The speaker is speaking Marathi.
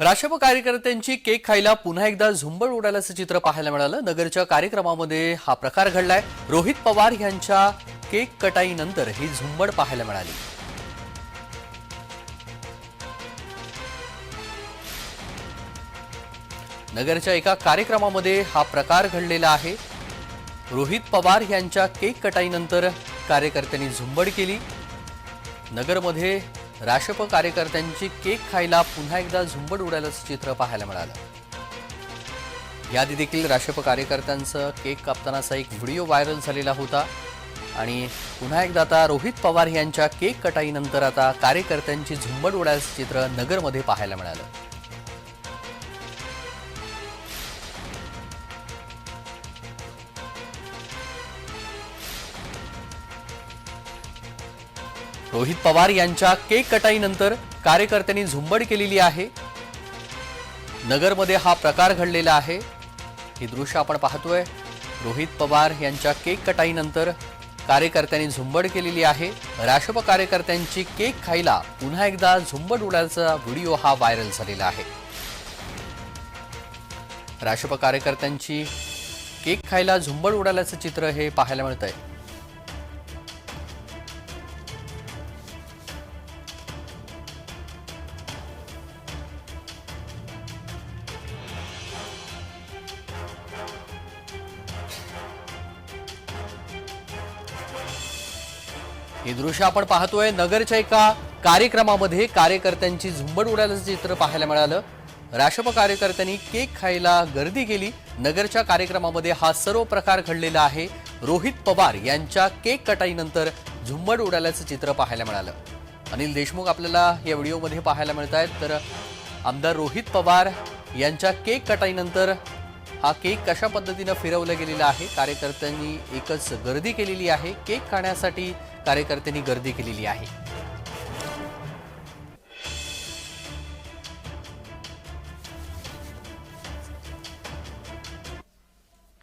राष्ट्रप कार्यकर्त्यांची केक खायला पुन्हा एकदा झुंबड उडाल्याचं चित्र पाहायला मिळालं. नगरच्या कार्यक्रमामध्ये हा प्रकार घडलाय. रोहित पवार यांच्या केक कटाईनंतर ही झुंबड पाहायला मिळाली. नगरच्या एका कार्यक्रमामध्ये हा प्रकार घडलेला आहे. रोहित पवार यांच्या केक कटाईनंतर कार्यकर्त्यांनी झुंबड केली. नगरमध्ये राशप कार्यकर्त्यांची केक खायला पुन्हा एकदा झुंबड उडाल्याचं चित्र पाहायला मिळालं. याआधी देखील राष्ट्रप कार्यकर्त्यांचं केक कापतानाचा एक व्हिडिओ व्हायरल झालेला होता आणि पुन्हा एकदा आता रोहित पवार यांच्या केक कटाईनंतर आता कार्यकर्त्यांची झुंबड उडाल्याचं चित्र नगरमध्ये पाहायला मिळालं. रोहित पवार यांच्या केक कटाईनंतर कार्यकर्त्यांनी झुंबड केलेली आहे. नगरमध्ये हा प्रकार घडलेला आहे. हे दृश्य आपण पाहतोय. रोहित पवार यांच्या केक कटाईनंतर कार्यकर्त्यांनी झुंबड केलेली आहे. राष्ट्रप कार्यकर्त्यांची केक खायला पुन्हा एकदा झुंबड उडायचा व्हिडिओ हा व्हायरल झालेला आहे. राष्ट्रप कार्यकर्त्यांची केक खायला झुंबड उडाल्याचं चित्र हे पाहायला मिळत आहे हे दृश्य आपण पाहतोय. नगरच्या एका कार्यक्रमामध्ये कार्यकर्त्यांची झुंबड उडाल्याचं चित्र पाहायला मिळालं. राष्ट्रप कार्यकर्त्यांनी केक खायला गर्दी केली. नगरच्या कार्यक्रमामध्ये हा सर्व प्रकार घडलेला आहे. रोहित पवार यांच्या केक कटाईनंतर झुंबड उडाल्याचं चित्र पाहायला मिळालं. अनिल देशमुख आपल्याला या व्हिडिओमध्ये पाहायला मिळत आहेत तर आमदार रोहित पवार यांच्या केक कटाईनंतर हा केक कशा पद्धतीनं फिरवला गेलेला आहे? कार्यकर्त्यांनी एकच गर्दी केलेली आहे. केक खाण्यासाठी कार्यकर्त्यांनी गर्दी केलेली आहे.